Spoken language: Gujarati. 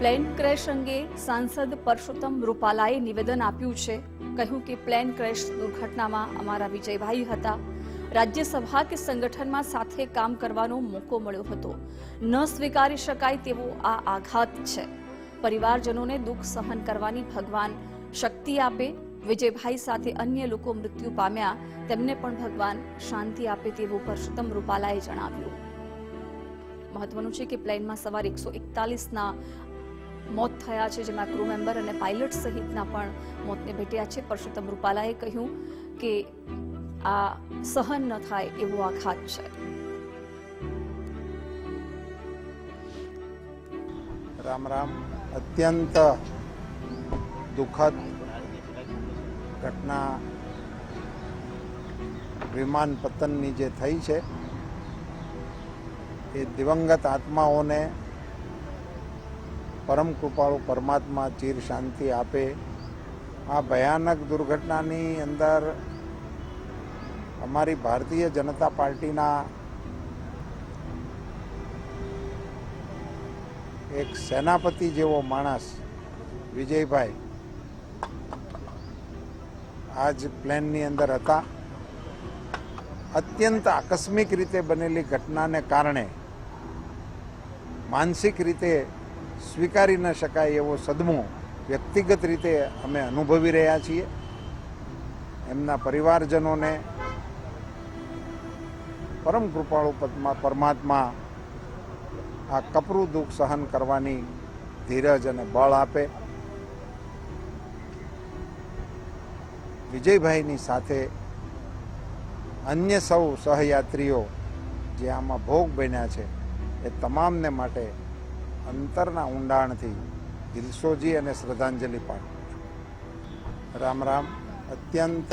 પ્લેન ક્રેશ અંગે સાંસદ પરસોત્તમ રૂપાલાએ નિવેદન આપ્યું છે. કહ્યું કે પ્લેન ક્રેશ દુર્ઘટનામાં અમારા વિજયભાઈ હતા. રાજ્યસભા કે સંગઠનમાં સાથે કામ કરવાનો મોકો મળ્યો હતો. ન સ્વીકારી શકાય તેવો આ આઘાત છે. પરિવારજનોને દુઃખ સહન કરવાની ભગવાન શક્તિ આપે. વિજયભાઈ સાથે અન્ય લોકો મૃત્યુ પામ્યા. તેમને પણ ભગવાન શાંતિ આપે તેવું પરસોત્તમ રૂપાલાએ જણાવ્યું. મહત્વનું છે કે પ્લેનમાં સવાર એકસો એકતાલીસના મોત થયા છે, જેમાં ક્રૂ મેમ્બર અને પાયલટ સહિતના પણ મોતને ભેટ્યા છે. પરસોત્તમ રૂપાલાએ કહ્યું કે આ સહન ન થાય એવો આઘાત છે. રામ રામ. અત્યંત દુઃખદ ઘટના વિમાન પતનની જે થઈ છે, એ દિવંગત આત્માઓને પરમ કૃપાળુ પરમાત્મા ચીર શાંતિ આપે. આ ભયાનક દુર્ઘટનાની અંદર અમારી ભારતીય જનતા પાર્ટીના એક સેનાપતિ જેવો માણસ વિજયભાઈ આજ પ્લેનની અંદર હતા. અત્યંત આકસ્મિક રીતે બનેલી ઘટનાને કારણે માનસિક રીતે સ્વીકારી ન શકાય એવો સદમો વ્યક્તિગત રીતે અમે અનુભવી રહ્યા છીએ. એમના પરિવારજનોને પરમ કૃપાળુ પરમાત્મા આ કપરું દુઃખ સહન કરવાની ધીરજ અને બળ આપે. વિજયભાઈની સાથે અન્ય સૌ સહયાત્રીઓ જે આમાં ભોગ બન્યા છે એ તમામને માટે અંતરના ઊંડાણથી દિલસોજી અને શ્રદ્ધાંજલિ પાઠવું છું. રામ રામ. અત્યંત